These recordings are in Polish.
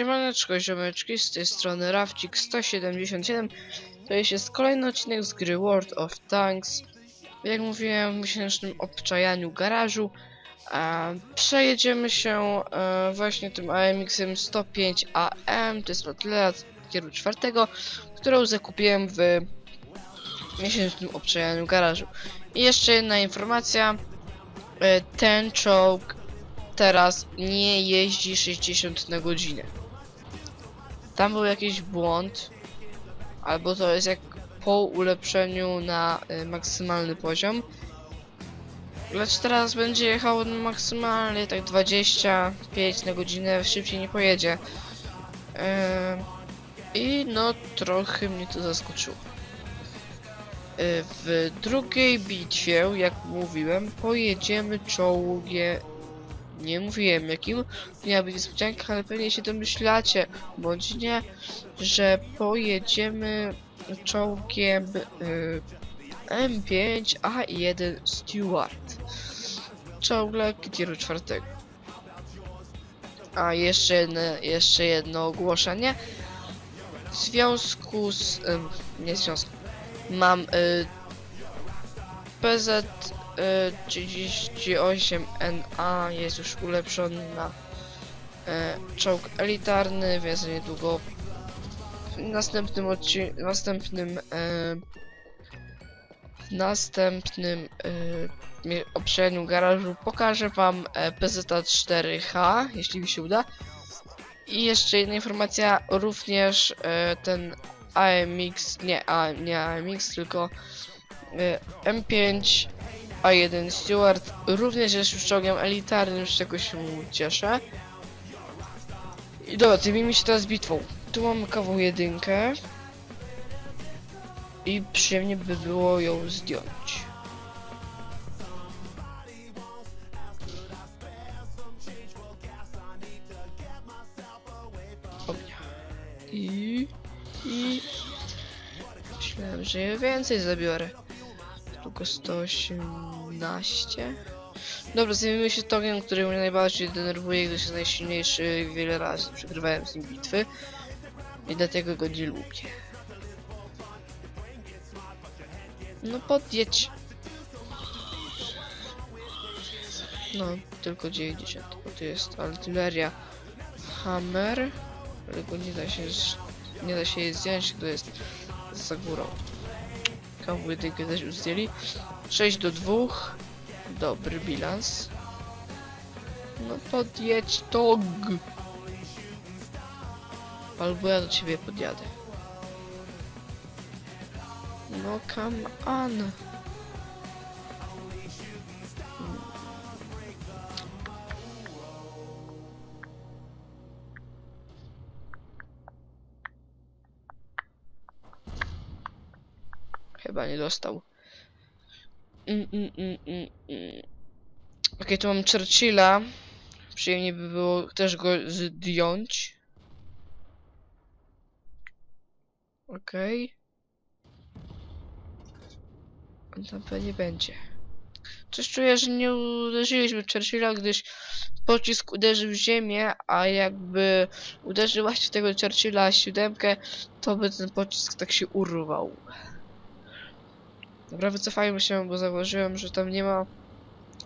Siemaneczko, ziomeczki, z tej strony Rafcik 177 To jest- kolejny odcinek z gry World of Tanks. Jak mówiłem w miesięcznym obczajaniu garażu. E, Przejedziemy się e, właśnie tym AMX-em 105AM To jest motyla tieru czwartego Którą zakupiłem w miesięcznym obczajaniu garażu. I jeszcze jedna informacja. E, Ten czołg teraz nie jeździ 60 na godzinę. Tam był jakiś błąd, albo to jest jak po ulepszeniu na y, maksymalny poziom. Lecz teraz będzie jechał maksymalnie tak 25 na godzinę, szybciej nie pojedzie. Yy, I no trochę mnie to zaskoczyło. Yy, W drugiej bitwie, jak mówiłem, pojedziemy czołgiem nie mówiłem jakim miała być niespodzianka, ale pewnie się domyślacie, bądź nie, że pojedziemy czołgiem y, M5A1 Stewart. Czołg tieru czwartego. A jeszcze jedno, jeszcze jedno ogłoszenie. W związku z... ym, nie w związku. Mam y, PZ y, 38NA jest już ulepszony na y, czołg elitarny, więc niedługo w następnym odcinku, następnym y, w następnym obszarzu garażu pokażę wam e, PZ4H, jeśli mi się uda. I jeszcze jedna informacja, również e, ten AMX, nie, A, nie AMX, tylko e, M5 A1 Stewart również jest już czołgiem elitarnym, z czego się cieszę. I dobra, zajmijmy się teraz bitwą. Tu mamy kawał jedynkę. I przyjemnie by było ją zdjąć. Ognia. I... I... Myślałem, że więcej zabiorę. Tylko 118. Dobra, zajmijmy się togiem, który mnie najbardziej denerwuje, gdyż jest najsilniejszy wiele razy przegrywałem z nim bitwy. I dlatego go nie lubię. No podjedź. No, tylko 90, bo to jest artyleria Hammer, którego nie da się, nie da się jej zdjąć, to jest za górą. Kawu jedynkę też już zdjęli. 6 do 2. Dobry bilans. No podjedź tog. Albo ja do ciebie podjadę. No come on. Chyba nie dostał. Mm, mm, mm. Okej, tu mam Churchilla. Przyjemnie by było też go zdjąć. Okej. On tam pewnie będzie. Coś czuję, że nie uderzyliśmy Churchilla, gdyż pocisk uderzył w ziemię, a jakby uderzył właśnie tego Churchilla siódemkę, to by ten pocisk tak się urwał. Dobra, wycofajmy się, bo zauważyłem, że tam nie ma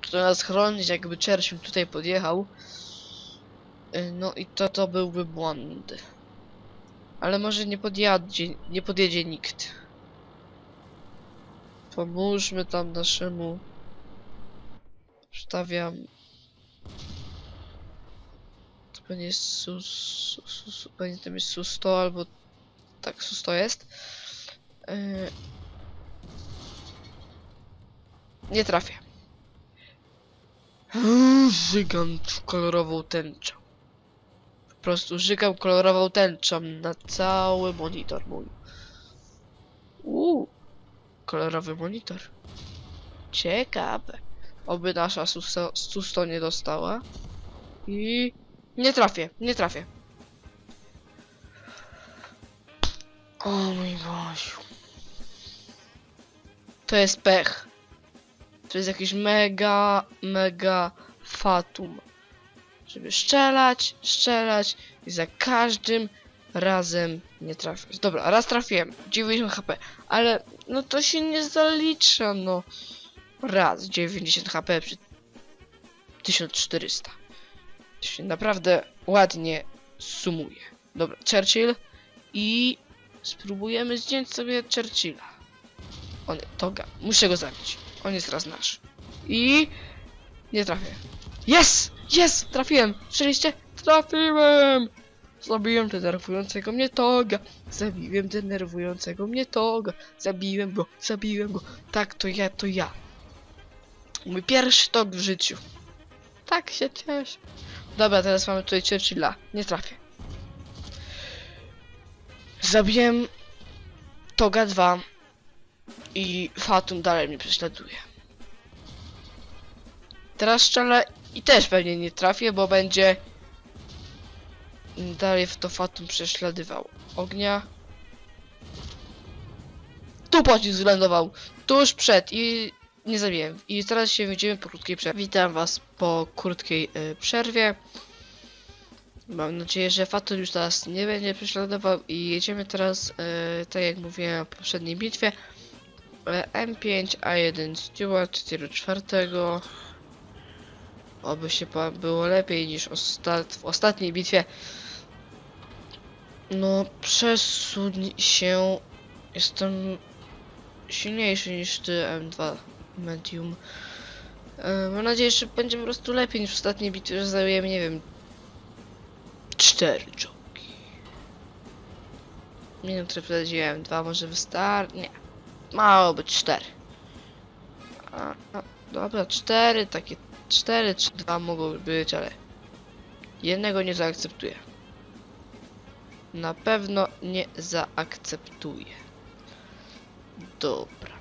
kto nas chronić, jakby Churchill tutaj podjechał. Y, No i to to byłby błąd. Ale może nie podjadzie, nie podjedzie nikt. Pomóżmy tam naszemu. Wstawiam. To pewnie jest sus, sus, sus, pewnie tam jest sus 100 albo tak sus 100 jest. Yy, nie trafię. Żygam kolorową tęczą. Po prostu żygam kolorową tęczą na cały monitor mój. Uuu, kolorowy monitor. Ciekawe. Oby nasza susto, susto nie dostała. I nie trafię, nie trafię. O mój Boziu. To jest pech. To jest jakiś mega, mega fatum. żeby strzelać, strzelać i za każdym razem nie trafiać. Dobra, raz trafiłem, 90 HP, ale no to się nie zalicza, no. Raz, 90 HP przy 1400. To się naprawdę ładnie sumuje. Dobra, Churchill i spróbujemy zdjąć sobie Churchilla. On, Toga, muszę go zabić. On jest raz nasz. I nie trafię. Jest! Jest! Trafiłem! Słyszeliście? Trafiłem! Zabiłem denerwującego mnie Toga. Zabiłem denerwującego mnie Toga. Zabiłem go, zabiłem go. Tak, to ja, to ja. Mój pierwszy Tog w życiu. Tak się cieszę. Dobra, teraz mamy tutaj Churchilla. Nie trafię. Zabiłem Toga 2 i Fatum dalej mnie prześladuje. Teraz strzelę i też pewnie nie trafię, bo będzie dalej w to Fatum prześladywał. Ognia. Tu pocisk wylądował, tuż przed i nie zabiłem. I teraz się widzimy po krótkiej przerwie. Witam was po krótkiej y, przerwie. Mam nadzieję, że Fatum już teraz nie będzie prześladował i jedziemy teraz, y, tak jak mówiłem w poprzedniej bitwie, e, M5 A1 Stewart tier 4. Oby się było lepiej niż ostat w ostatniej bitwie. No, przesuń się. Jestem silniejszy niż ty, M2 Medium. E, mam nadzieję, że będzie po prostu lepiej niż w ostatniej bitwie, że zajmujemy, nie wiem, cztery czołgi. Nie wiem, które powiedziałem, dwa może wystarczy. Nie. Mało być cztery. A, a, dobra, cztery, takie cztery czy dwa mogą być, ale jednego nie zaakceptuję. Na pewno nie zaakceptuję. Dobra.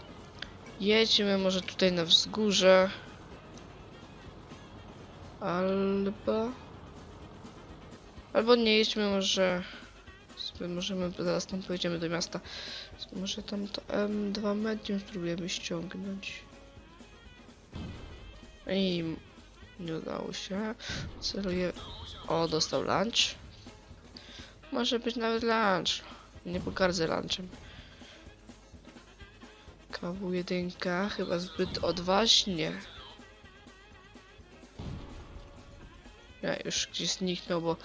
Jedźmy może tutaj na wzgórze. Albo... Albo nie jedźmy może... Możemy, zaraz tam pojedziemy do miasta. Może tam to M2 Medium spróbujemy ściągnąć. I nie udało się. Celuję. O, dostał lunch. Może być nawet lunch. Nie pogardzę lunchem. Kawu jedynka, chyba zbyt odważnie. Ja już gdzieś zniknął, bo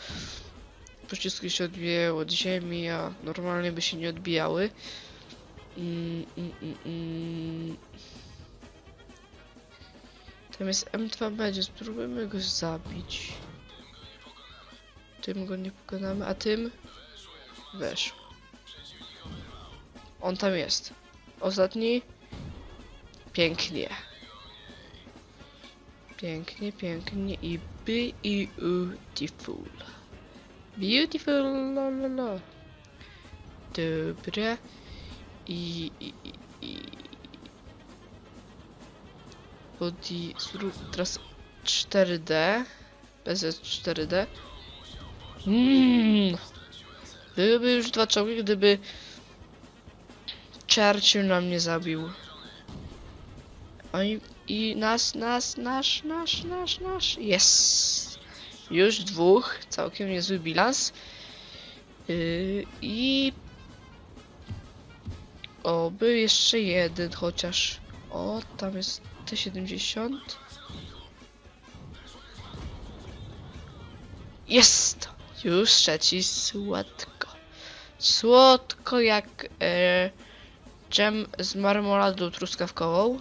pociski się odbijały od ziemi, a normalnie by się nie odbijały. Mm, mm, mm, mm. Tam jest M2 będzie, spróbujmy go zabić. Tym go nie pokonamy, a tym weszł. On tam jest. Ostatni. Pięknie. Pięknie, pięknie i beautiful. Beautiful, la la la. Dobra. I, i, i, body zrób teraz 4D bez 4D mm. byłyby już dwa czołgi gdyby Churchill nam nie zabił Oni i nas, nas, nasz, nasz, nasz, nasz jest już dwóch, całkiem niezły bilans yy, i oby jeszcze jeden chociaż o, tam jest T70. Jest! Już trzeci słodko. Słodko jak e, dżem z marmoladą truskawkową.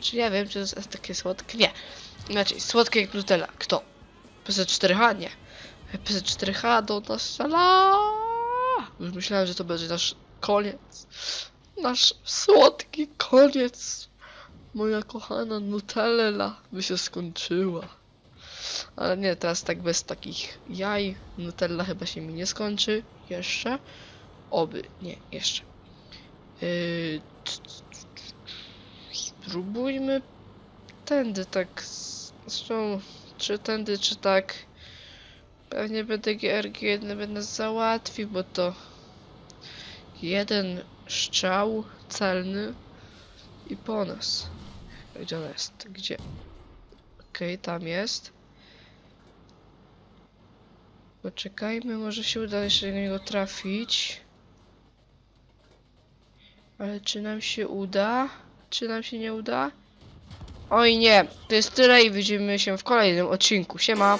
Czy ja wiem, czy to jest takie słodkie? Nie. Inaczej, słodkie jak Nutella. Kto? PZ4H? Nie. PZ4H do nas. Już myślałem, że to będzie nasz koniec. Nasz słodki koniec. Moja kochana Nutella by się skończyła. Ale nie, teraz tak bez takich jaj. Nutella chyba się mi nie skończy. Jeszcze. Oby. Nie, jeszcze. Yy, Spróbujmy tędy tak. Zresztą, czy tędy, czy tak. Pewnie będę GRG jeden będę załatwił, bo to jeden strzał celny i po nas. Gdzie ona jest? Gdzie? Okej, tam jest. Poczekajmy, może się uda jeszcze do niego trafić. Ale czy nam się uda? Czy nam się nie uda? Oj nie, to jest tyle i widzimy się w kolejnym odcinku. Siema!